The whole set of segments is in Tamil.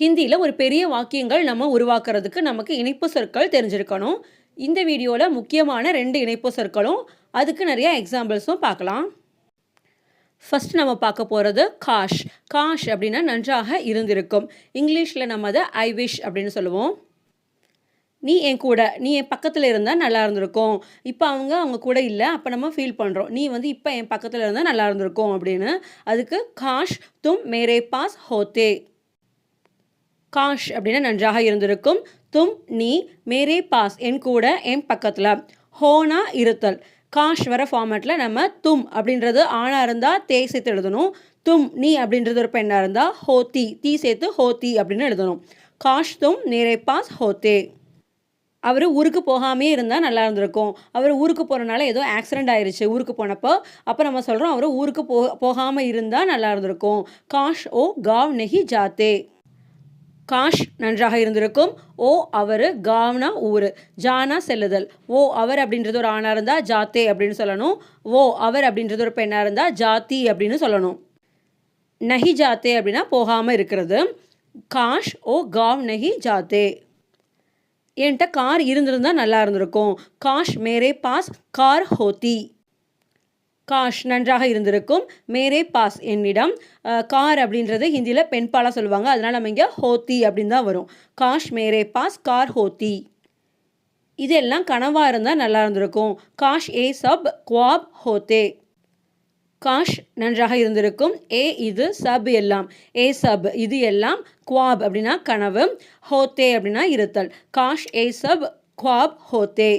ஹிந்தியில் ஒரு பெரிய வாக்கியங்கள் நம்ம உருவாக்குறதுக்கு நமக்கு இணைப்பு சொற்கள் தெரிஞ்சிருக்கணும். இந்த வீடியோவில் முக்கியமான ரெண்டு இணைப்பு சொற்களும் அதுக்கு நிறைய எக்ஸாம்பிள்ஸும் பார்க்கலாம். ஃபஸ்ட் நம்ம பார்க்க போகிறது காஷ். காஷ் அப்படின்னா நன்றாக இருந்திருக்கும். இங்கிலீஷில் நம்ம அதை ஐ விஷ் அப்படின்னு சொல்லுவோம். நீ என் கூட நீ என் பக்கத்தில் இருந்தால் நல்லா இருந்திருக்கும். இப்போ அவங்க அவங்க கூட இல்லை அப்போ நம்ம ஃபீல் பண்ணுறோம் நீ வந்து இப்போ என் பக்கத்தில் இருந்தால் நல்லா இருந்திருக்கும் அப்படின்னு. அதுக்கு காஷ் தும் மேரே பாஸ் ஹோத்தே. காஷ் அப்படின்னா நன்றாக இருந்திருக்கும். தும் நீ மேரே பாஸ் என் கூட என் பக்கத்தில். ஹோனா இருத்தல். காஷ் வர ஃபார்மேட்டில் நம்ம தும் அப்படின்றது ஆணாக இருந்தால் தே சேர்த்து எழுதணும். தும் நீ அப்படின்றது ஒரு பெண்ணாக இருந்தால் ஹோத்தி. தீ சேர்த்து ஹோத்தி அப்படின்னு எழுதணும். காஷ் தும் நேரே பாஸ் ஹோத்தே. அவர் ஊருக்கு போகாமே இருந்தால் நல்லா இருந்திருக்கும். அவர் ஊருக்கு போகிறனால ஏதோ ஆக்சிடென்ட் ஆயிடுச்சு ஊருக்கு போனப்போ. அப்போ நம்ம சொல்கிறோம் அவர் ஊருக்கு போ போகாமல் இருந்தால் நல்லா இருந்திருக்கும். காஷ் ஓ காவ் நெஹி ஜாத்தே. காஷ் நன்றாக இருந்திருக்கும். ஓ அவர் காவ்னா ஊர். ஜானா செல்லுதல். ஓ அவர் அப்படின்றது ஒரு ஆணாக இருந்தால் ஜாத்தே அப்படின்னு சொல்லணும். ஓ அவர் அப்படின்றது ஒரு பெண்ணாக இருந்தால் ஜாத்தி அப்படின்னு சொல்லணும். நஹி ஜாத்தே அப்படின்னா போகாமல் இருக்கிறது. காஷ் ஓ காவ் நஹி ஜாத்தே. என்கிட்ட கார் இருந்திருந்தால் நல்லா இருந்திருக்கும். காஷ் மேரே பாஸ் கார் ஹோத்தி. காஷ் நன்றாக இருந்திருக்கும். மேரே பாஸ் என்னிடம். கார் அப்படின்றது ஹிந்தியில் பெண்பாலாக சொல்லுவாங்க. அதனால் நம்ம இங்கே ஹோத்தி அப்படின்னு தான் வரும். காஷ் மேரே பாஸ் கார் ஹோத்தி. இதெல்லாம் கனவாக இருந்தால் நல்லா இருந்திருக்கும். காஷ் ஏ சப் குவாப் ஹோத்தே. காஷ் நன்றாக இருந்திருக்கும். ஏ இது சப் எல்லாம். ஏ சப் இது எல்லாம் குவாப் அப்படின்னா கனவு. ஹோத்தே அப்படின்னா இருத்தல். காஷ் ஏ சப் குவாப் ஹோத்தே.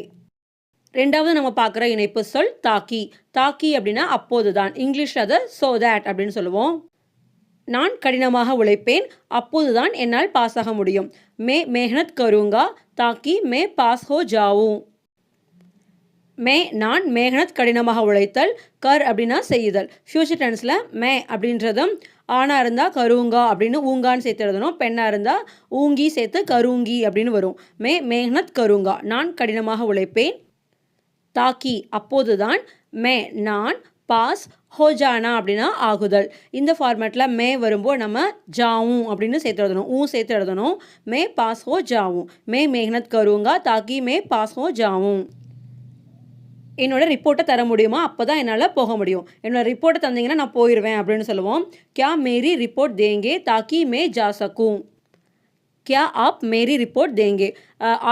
ரெண்டாவது நம்ம பார்க்குற இணைப்பு சொல் தாக்கி. தாக்கி அப்படின்னா அப்போதுதான். இங்கிலீஷில் அதை சோ தேட் அப்படின்னு சொல்லுவோம். நான் கடினமாக உழைப்பேன். அப்போதுதான் என்னால் பாஸ் ஆக முடியும். மே மேஹனத் கருங்கா. தாக்கி மே பாஸ் ஹோ ஜாவும் மே நான் மேகனத் கடினமாக உழைத்தல். கர் அப்படின்னா செய்தல். ஃபியூச்சர் டென்ஸில் மே அப்படின்றதும் ஆணாக இருந்தால் கருங்கா அப்படின்னு ஊங்கான்னு சேர்த்து எழுதணும். பெண்ணாக இருந்தால் ஊங்கி சேர்த்து கருங்கி அப்படின்னு வரும். மே மேகனத் கருங்கா. நான் கடினமாக உழைப்பேன். தாக்கி அப்போதுதான் மே நான் பாஸ் ஹோஜானா அப்படின்னா ஆகுதல். இந்த ஃபார்மேட்டில் மே வரும்போது நம்ம ஜாவும் அப்படின்னு சேர்த்து எழுதணும். ஊ சேர்த்து எழுதணும். மே பாஸ் ஹோ ஜாவும் மே மேகனத் கருங்கா தாக்கி மே பாஸ் ஹோ ஜாவும் என்னோட ரிப்போர்ட்டை தர முடியுமா? அப்போ தான் என்னால் போக முடியும். என்னோட ரிப்போர்ட்டை தந்தீங்கன்னா நான் போயிடுவேன் அப்படின்னு சொல்லுவோம். கியா மேரி ரிப்போர்ட் தேங்கே தாக்கி மே ஜா சக்கும் கியா ஆப் மேரி ரிப்போர்ட் தேங்கே.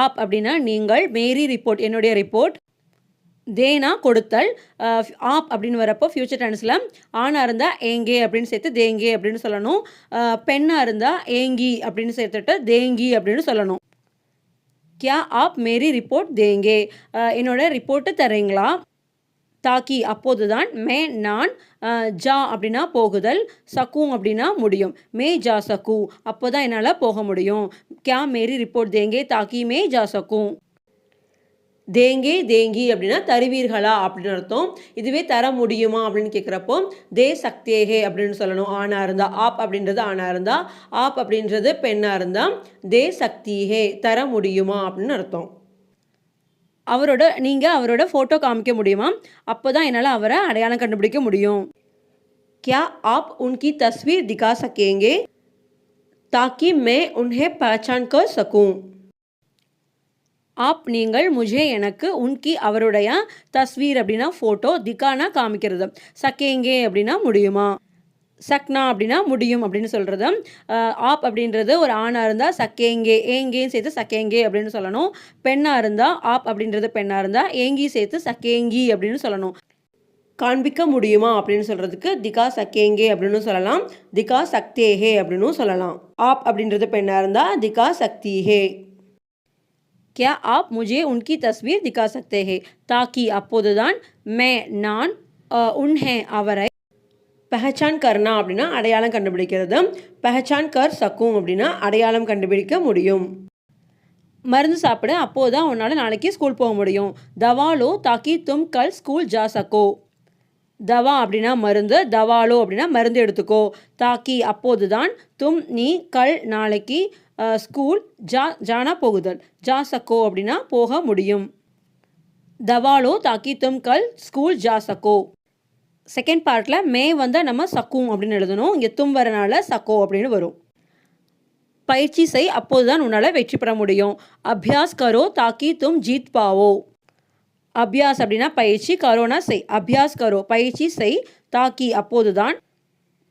ஆப் அப்படின்னா நீங்கள் மேரி ரிப்போர்ட் என்னுடைய ரிப்போர்ட் தேனா கொடுத்தல் ஆப் அப்படின்னு வரப்போ ஃப்யூச்சர் டென்ஸில் ஆணாக இருந்தால் ஏங்கே அப்படின்னு சேர்த்து தேங்கே அப்படின்னு சொல்லணும். பெண்ணாக இருந்தால் ஏங்கி அப்படின்னு சேர்த்துட்டு தேங்கி அப்படின்னு சொல்லணும். கியா ஆப் மேரி ரிப்போர்ட் தேங்கே? என்னோட ரிப்போர்ட்டு தரீங்களா? தாக்கி அப்போது தான் மே நான் ஜா அப்படின்னா போகுதல் சக்கும் அப்படின்னா முடியும். மே ஜா சக்கு. அப்போ தான் என்னால் போக முடியும். கியா மேரி ரிப்போர்ட் தேங்கே? தாக்கி மே ஜா சக்கும் தேங்கே தேங்கி அப்படின்னா தருவீர்களா அப்படின்னு அர்த்தம். இதுவே தர முடியுமா அப்படின்னு கேட்குறப்போ தே சக்தேகே அப்படின்னு சொல்லணும். ஆணாக இருந்தால் ஆப் அப்படின்றது ஆணாக இருந்தால் ஆப் அப்படின்றது பெண்ணாக இருந்தால் தே சக்திஹே தர முடியுமா அப்படின்னு அர்த்தம். அவரோட நீங்கள் அவரோட ஃபோட்டோ காமிக்க முடியுமா? அப்போ தான் என்னால் அவரை அடையாளம் கண்டுபிடிக்க முடியும். கியா ஆப் உன்கி தஸ்வீர் திகா சக்கேங்கே தாக்கி மே உன்ஹே பஹச்சான் கர் சக்கும் ஆப் நீங்கள் முஜே எனக்கு உன்கி அவருடைய தஸ்வீர் அப்படின்னா ஃபோட்டோ திக்கானா காமிக்கிறது. சக்கேங்கே அப்படின்னா முடியுமா? சக்னா அப்படின்னா முடியும் அப்படின்னு சொல்கிறது ஆப் அப்படின்றது ஒரு ஆணாக இருந்தால் சக்கேங்கே ஏங்கேன்னு சேர்த்து சக்கேங்கே அப்படின்னு சொல்லணும். பெண்ணாக இருந்தால் ஆப் அப்படின்றது பெண்ணாக இருந்தால் ஏங்கி சேர்த்து சக்கேங்கி அப்படின்னு சொல்லணும். காண்பிக்க முடியுமா அப்படின்னு சொல்கிறதுக்கு திகா சக்கேங்கே அப்படின்னு சொல்லலாம். திகா சக்தேஹே அப்படின்னு சொல்லலாம். ஆப் அப்படின்றது பெண்ணாக இருந்தால் திகா சக்திஹே. क्या आप मुझे उनकी तस्वीर दिखा सकते हैं ताकि அப்போதுதான் மே நான் அஹ், உன்ஹே அவரை பெஹச்சான் கர்னா அப்படின்னா அடையாளம் கண்டுபிடிக்கிறது பெஹச்சான் கர் சக்கும் அப்படின்னா அடையாளம் கண்டுபிடிக்க முடியும் மருந்து சாப்பிட அப்போது தான் உன்னால் நாளைக்கு ஸ்கூல் போக முடியும் தவாலோ தாக்கி தும் கல் ஸ்கூல் ஜா சக்கோ தவா அப்படின்னா மருந்து தவாலோ அப்படின்னா மருந்து எடுத்துக்கோ. தாக்கி அப்போது தான் தும் நீ கல் நாளைக்கு ஸ்கூல் ஜா ஜானா போகுதல். ஜா சக்கோ அப்படின்னா போக முடியும். தவாலோ தாக்கி தும் கல் ஸ்கூல் ஜா சக்கோ செகண்ட் பார்ட்டில் மே வந்தால் நம்ம சக்கும் அப்படின்னு எழுதணும். இங்கே தும் வரனால சக்கோ அப்படின்னு வரும். பயிற்சி செய் அப்போது தான் உன்னால் வெற்றி பெற முடியும். அபியாஸ் கரோ தாக்கி தும் ஜீத் பாவோ. அபியாஸ் அப்படின்னா பயிற்சி கரோனா செய் அபியாஸ் கரோ பயிற்சி செய் தாக்கி. அப்போது தான்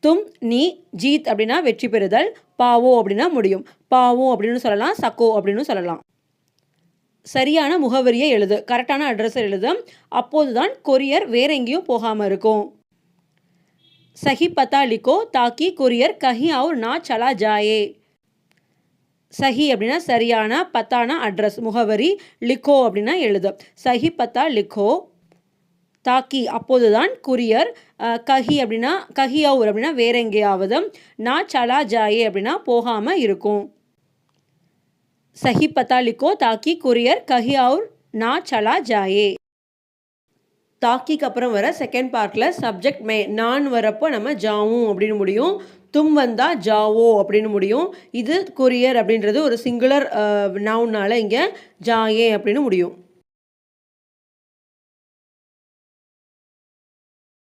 தும் நீ ஜீத் அப்படின்னா வெற்றி பெறுதல் பாவோ அப்படின்னா முடியும். பாவோ அப்படின்னு சொல்லலாம் சக்கோ அப்படின்னு சொல்லலாம். சரியான முகவரியை எழுது கரெக்டான அட்ரஸை எழுது. அப்போது தான் கொரியர் வேற எங்கேயும் போகாமல் இருக்கும். சஹி பத்தா லிக்கோ தாக்கி கொரியர் கஹி அவுர் நா சலா ஜாயே. சஹி அப்படின்னா சரியான பத்தான அட்ரஸ் முகவரி லிக்கோ அப்படின்னா எழுது. சஹி பத்தா லிக்கோ தாக்கி அப்போதுதான் குரியர் கஹி அப்படின்னா கஹி அப்படின்னா வேற எங்கேயாவது. நான் சலா ஜாயே அப்படின்னா போகாமல் இருக்கும். சஹி பத்தா லிக்கோ தாக்கி குரியர் கஹி நான் சலா ஜாயே. தாக்கிக்கு அப்புறம் வர செகண்ட் பார்ட்டில் சப்ஜெக்ட் மே நான் வரப்போ நம்ம ஜாவும் அப்படின்னு முடியும். தும் வந்தா ஜாவோ அப்படின்னு முடியும். இது கொரியர் அப்படின்றது ஒரு சிங்குலர் நவுனால் இங்கே ஜாயே அப்படின்னு முடியும்.